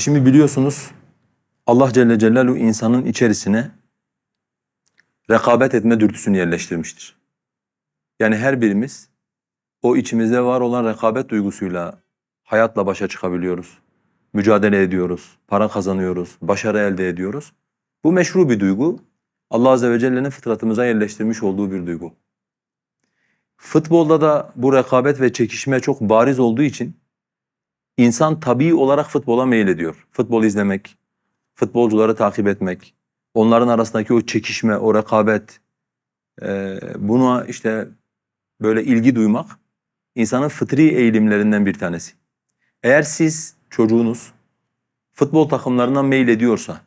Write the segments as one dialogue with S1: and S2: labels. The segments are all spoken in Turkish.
S1: Şimdi biliyorsunuz Allah Celle Celaluhu insanın içerisine rekabet etme dürtüsünü yerleştirmiştir. Yani her birimiz o içimizde var olan rekabet duygusuyla hayatla başa çıkabiliyoruz. Mücadele ediyoruz, para kazanıyoruz, başarı elde ediyoruz. Bu meşru bir duygu. Allah Azze ve Celle'nin fıtratımıza yerleştirmiş olduğu bir duygu. Futbolda da bu rekabet ve çekişme çok bariz olduğu için insan tabii olarak futbola meylediyor. Futbol izlemek, futbolcuları takip etmek, onların arasındaki o çekişme, o rekabet, e, buna işte böyle ilgi duymak insanın fıtri eğilimlerinden bir tanesi. Eğer siz çocuğunuz futbol takımlarına meylediyorsa,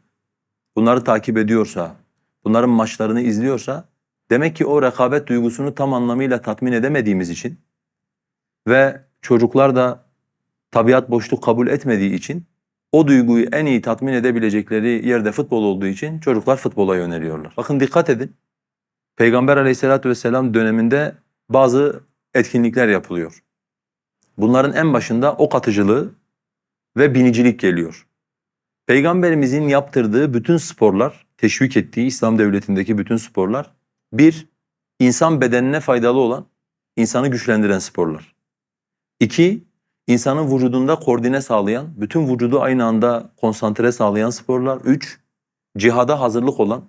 S1: bunları takip ediyorsa, bunların maçlarını izliyorsa demek ki o rekabet duygusunu tam anlamıyla tatmin edemediğimiz için ve çocuklar da tabiat boşluk kabul etmediği için o duyguyu en iyi tatmin edebilecekleri yerde futbol olduğu için çocuklar futbola yöneliyorlar. Bakın dikkat edin. Peygamber aleyhissalatü vesselam döneminde bazı etkinlikler yapılıyor. Bunların en başında ok atıcılığı ve binicilik geliyor. Peygamberimizin yaptırdığı bütün sporlar, teşvik ettiği İslam devletindeki bütün sporlar bir, insan bedenine faydalı olan, insanı güçlendiren sporlar. İki, insanın vücudunda koordine sağlayan, bütün vücudu aynı anda konsantre sağlayan sporlar. Üç, cihada hazırlık olan,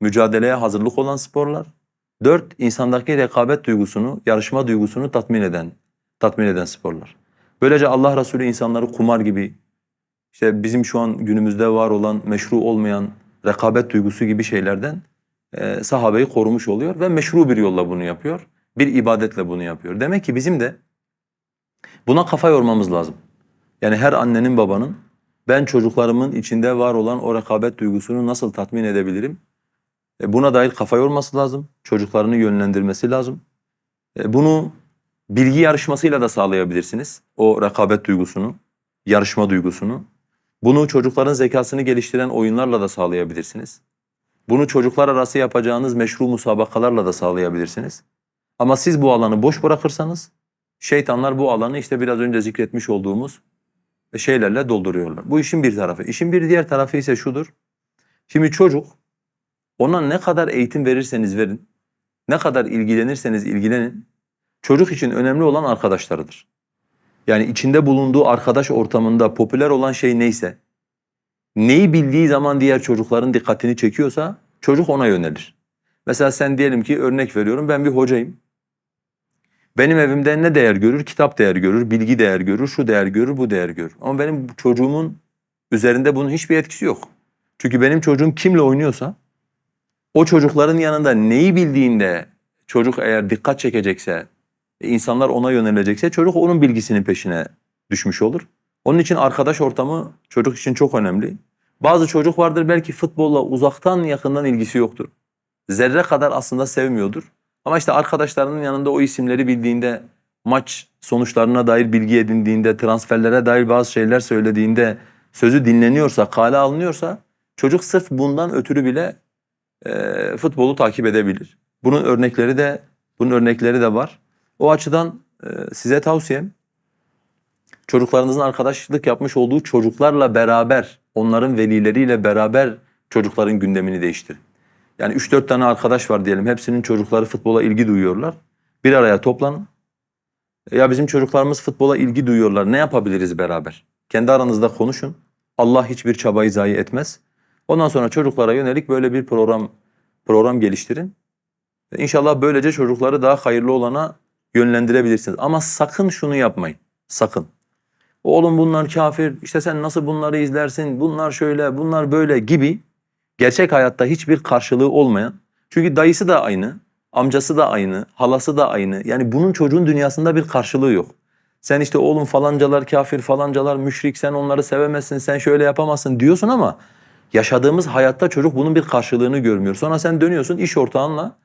S1: mücadeleye hazırlık olan sporlar. Dört, insandaki rekabet duygusunu, yarışma duygusunu tatmin eden, tatmin eden sporlar. Böylece Allah Resulü insanları kumar gibi, işte bizim şu an günümüzde var olan meşru olmayan rekabet duygusu gibi şeylerden e, sahabeyi korumuş oluyor ve meşru bir yolla bunu yapıyor. Bir ibadetle bunu yapıyor. Demek ki bizim de buna kafa yormamız lazım. Yani her annenin babanın ben çocuklarımın içinde var olan o rekabet duygusunu nasıl tatmin edebilirim? E, buna dair kafa yorması lazım. Çocuklarını yönlendirmesi lazım. E, bunu bilgi yarışmasıyla da sağlayabilirsiniz. O rekabet duygusunu, yarışma duygusunu. Bunu çocukların zekasını geliştiren oyunlarla da sağlayabilirsiniz. Bunu çocuklar arası yapacağınız meşru musabakalarla da sağlayabilirsiniz. Ama siz bu alanı boş bırakırsanız şeytanlar bu alanı işte biraz önce zikretmiş olduğumuz şeylerle dolduruyorlar. Bu işin bir tarafı. İşin bir diğer tarafı ise şudur. Şimdi çocuk ona ne kadar eğitim verirseniz verin, ne kadar ilgilenirseniz ilgilenin, çocuk için önemli olan arkadaşlarıdır. Yani içinde bulunduğu arkadaş ortamında popüler olan şey neyse, neyi bildiği zaman diğer çocukların dikkatini çekiyorsa çocuk ona yönelir. Mesela sen diyelim ki örnek veriyorum ben bir hocayım. Benim evimde ne değer görür? Kitap değer görür, bilgi değer görür, şu değer görür, bu değer görür. Ama benim çocuğumun üzerinde bunun hiçbir etkisi yok. Çünkü benim çocuğum kimle oynuyorsa o çocukların yanında neyi bildiğinde çocuk eğer dikkat çekecekse, insanlar ona yönelecekse çocuk onun bilgisinin peşine düşmüş olur. Onun için arkadaş ortamı çocuk için çok önemli. Bazı çocuk vardır belki futbolla uzaktan yakından ilgisi yoktur. Zerre kadar aslında sevmiyordur. Ama işte arkadaşlarının yanında o isimleri bildiğinde, maç sonuçlarına dair bilgi edindiğinde, transferlere dair bazı şeyler söylediğinde, sözü dinleniyorsa, kale alınıyorsa çocuk sırf bundan ötürü bile e, futbolu takip edebilir. Bunun örnekleri de bunun örnekleri de var. O açıdan e, size tavsiyem çocuklarınızın arkadaşlık yapmış olduğu çocuklarla beraber, onların velileriyle beraber çocukların gündemini değiştirin. Yani 3-4 tane arkadaş var diyelim. Hepsinin çocukları futbola ilgi duyuyorlar. Bir araya toplanın. Ya bizim çocuklarımız futbola ilgi duyuyorlar. Ne yapabiliriz beraber? Kendi aranızda konuşun. Allah hiçbir çabayı zayi etmez. Ondan sonra çocuklara yönelik böyle bir program program geliştirin. İnşallah böylece çocukları daha hayırlı olana yönlendirebilirsiniz. Ama sakın şunu yapmayın. Sakın. Oğlum bunlar kafir, işte sen nasıl bunları izlersin, bunlar şöyle, bunlar böyle gibi gerçek hayatta hiçbir karşılığı olmayan, çünkü dayısı da aynı, amcası da aynı, halası da aynı. Yani bunun çocuğun dünyasında bir karşılığı yok. Sen işte oğlum falancalar kafir, falancalar müşrik, sen onları sevemezsin, sen şöyle yapamazsın diyorsun ama yaşadığımız hayatta çocuk bunun bir karşılığını görmüyor. Sonra sen dönüyorsun iş ortağınla,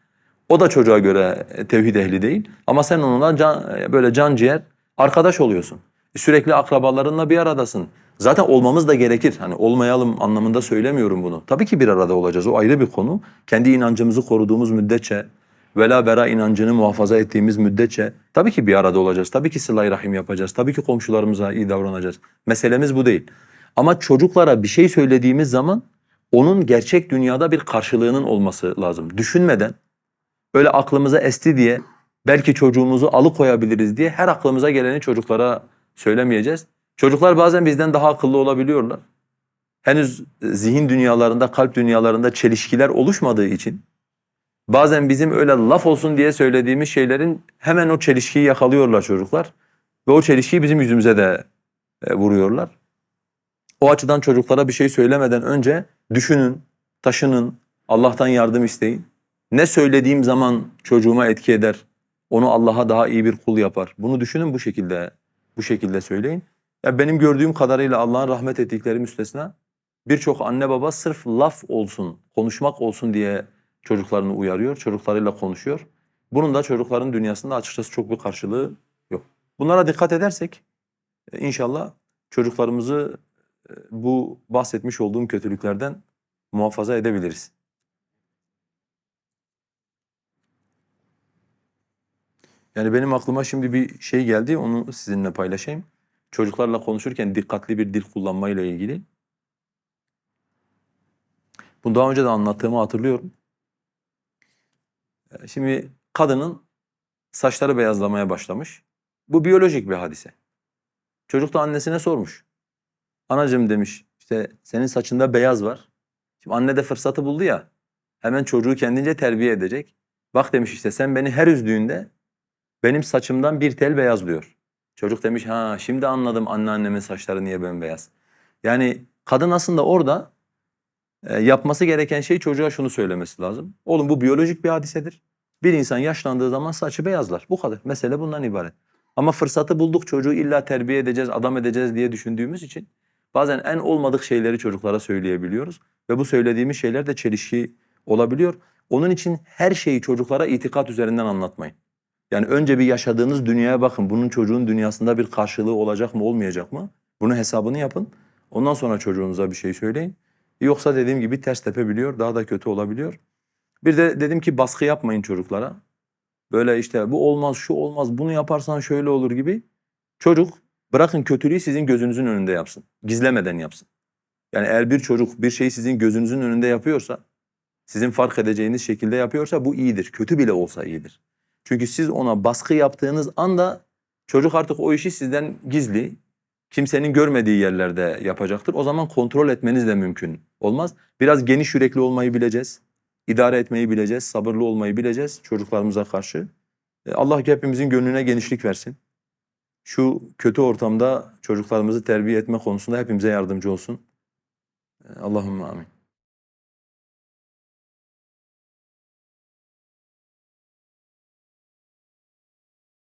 S1: o da çocuğa göre tevhid ehli değil ama sen onunla can, böyle can ciğer arkadaş oluyorsun. Sürekli akrabalarınla bir aradasın. Zaten olmamız da gerekir. Hani olmayalım anlamında söylemiyorum bunu. Tabii ki bir arada olacağız. O ayrı bir konu. Kendi inancımızı koruduğumuz müddetçe, vela bera inancını muhafaza ettiğimiz müddetçe tabii ki bir arada olacağız. Tabii ki sıla rahim yapacağız. Tabii ki komşularımıza iyi davranacağız. Meselemiz bu değil. Ama çocuklara bir şey söylediğimiz zaman onun gerçek dünyada bir karşılığının olması lazım. Düşünmeden öyle aklımıza esti diye belki çocuğumuzu alıkoyabiliriz diye her aklımıza geleni çocuklara söylemeyeceğiz. Çocuklar bazen bizden daha akıllı olabiliyorlar. Henüz zihin dünyalarında, kalp dünyalarında çelişkiler oluşmadığı için bazen bizim öyle laf olsun diye söylediğimiz şeylerin hemen o çelişkiyi yakalıyorlar çocuklar. Ve o çelişkiyi bizim yüzümüze de e, vuruyorlar. O açıdan çocuklara bir şey söylemeden önce düşünün, taşının, Allah'tan yardım isteyin. Ne söylediğim zaman çocuğuma etki eder, onu Allah'a daha iyi bir kul yapar. Bunu düşünün bu şekilde bu şekilde söyleyin. Ya benim gördüğüm kadarıyla Allah'ın rahmet ettikleri müstesna birçok anne baba sırf laf olsun, konuşmak olsun diye çocuklarını uyarıyor, çocuklarıyla konuşuyor. Bunun da çocukların dünyasında açıkçası çok bir karşılığı yok. Bunlara dikkat edersek e, inşallah çocuklarımızı e, bu bahsetmiş olduğum kötülüklerden muhafaza edebiliriz. Yani benim aklıma şimdi bir şey geldi, onu sizinle paylaşayım. Çocuklarla konuşurken dikkatli bir dil kullanmayla ilgili. Bunu daha önce de anlattığımı hatırlıyorum. Ee, Şimdi kadının saçları beyazlamaya başlamış. Bu biyolojik bir hadise. Çocuk da annesine sormuş. Anacığım demiş, işte senin saçında beyaz var. Şimdi anne de fırsatı buldu ya, hemen çocuğu kendince terbiye edecek. Bak demiş işte sen beni her üzdüğünde benim saçımdan bir tel beyazlıyor. Çocuk demiş ha şimdi anladım anneannemin saçları niye bembeyaz. Yani kadın aslında orada e, yapması gereken şey çocuğa şunu söylemesi lazım. Oğlum bu biyolojik bir hadisedir. Bir insan yaşlandığı zaman saçı beyazlar. Bu kadar. Mesele bundan ibaret. Ama fırsatı bulduk çocuğu illa terbiye edeceğiz, adam edeceğiz diye düşündüğümüz için bazen en olmadık şeyleri çocuklara söyleyebiliyoruz. Ve bu söylediğimiz şeyler de çelişki olabiliyor. Onun için her şeyi çocuklara itikat üzerinden anlatmayın. Yani önce bir yaşadığınız dünyaya bakın. Bunun çocuğun dünyasında bir karşılığı olacak mı, olmayacak mı? Bunun hesabını yapın. Ondan sonra çocuğunuza bir şey söyleyin. Yoksa dediğim gibi ters tepebiliyor, daha da kötü olabiliyor. Bir de dedim ki baskı yapmayın çocuklara. Böyle işte bu olmaz, şu olmaz, bunu yaparsan şöyle olur gibi. Çocuk bırakın kötülüğü sizin gözünüzün önünde yapsın. Gizlemeden yapsın. Yani eğer bir çocuk bir şeyi sizin gözünüzün önünde yapıyorsa, sizin fark edeceğiniz şekilde yapıyorsa bu iyidir. Kötü bile olsa iyidir. Çünkü siz ona baskı yaptığınız anda çocuk artık o işi sizden gizli, kimsenin görmediği yerlerde yapacaktır. O zaman kontrol etmeniz de mümkün olmaz. Biraz geniş yürekli olmayı bileceğiz. idare etmeyi bileceğiz, sabırlı olmayı bileceğiz çocuklarımıza karşı. E, Allah hepimizin gönlüne genişlik versin. Şu kötü ortamda çocuklarımızı terbiye etme konusunda hepimize yardımcı olsun. E, Allahümme amin.